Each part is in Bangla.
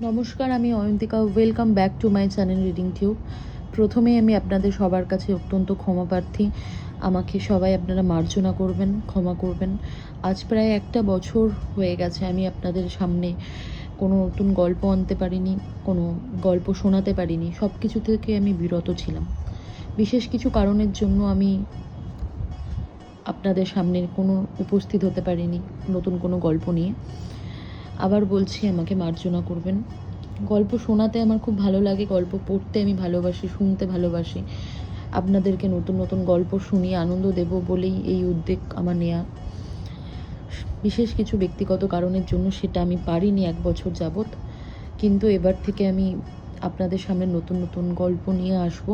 নমস্কার, আমি Ayantika. Welcome back to my channel Reading Tube প্রথমেই আমি আপনাদের সবার কাছে অত্যন্ত ক্ষমা প্রার্থী। আমাকে সবাই আপনারা মার্জনা করবেন, ক্ষমা করবেন। আজ প্রায় একটা বছর হয়ে গেছে আমি আপনাদের সামনে কোনো নতুন গল্প আনতে পারিনি, কোনো গল্প শোনাতে পারিনি। সব কিছু থেকে আমি বিরত ছিলাম। বিশেষ কিছু কারণের জন্য আমি আপনাদের সামনে কোনো উপস্থিত হতে পারিনি, নতুন কোনো গল্প নিয়ে। আবার বলছি, আমাকে মার্জনা করবেন। গল্প শোনাতে আমার খুব ভালো লাগে, গল্প পড়তে আমি ভালোবাসি, শুনতে ভালোবাসি। আপনাদেরকে নতুন নতুন গল্প শুনিয়ে আনন্দ দেব বলেই এই উদ্যোগ আমার নেয়া। বিশেষ কিছু ব্যক্তিগত কারণের জন্য সেটা আমি পারিনি এক বছর যাবৎ। কিন্তু এবার থেকে আমি আপনাদের সামনে নতুন নতুন গল্প নিয়ে আসব।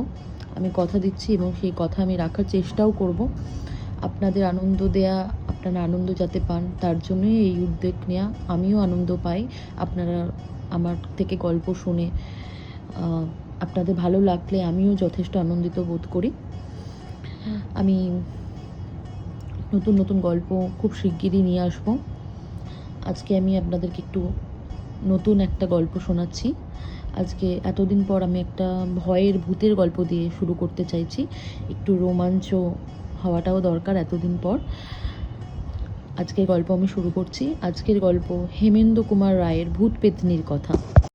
আমি কথা দিচ্ছি এবং সেই কথা আমি রাখার চেষ্টাও করব। আপনাদের আনন্দ দেয়া আপনারা আনন্দ যাতে পান, তার জন্যই এই উদ্যোগ নেওয়া আমিও আনন্দ পাই আপনারা আমার থেকে গল্প শুনে। আপনাদের ভালো লাগলে আমিও যথেষ্ট আনন্দিত বোধ করি। আমি নতুন নতুন গল্প খুব শিগগিরই নিয়ে আসব। আজকে আমি আপনাদেরকে একটু নতুন একটা গল্প শোনাচ্ছি। আজকে এতদিন পর আমি একটা ভয়ের ভূতের গল্প দিয়ে শুরু করতে চাইছি। একটু রোমাঞ্চ হওয়াটাও দরকার এতদিন পর। আজকের গল্প আমি শুরু করছি। আজকের গল্প হেমেন্দ্র কুমার রায়ের ভূত পেতনির কথা।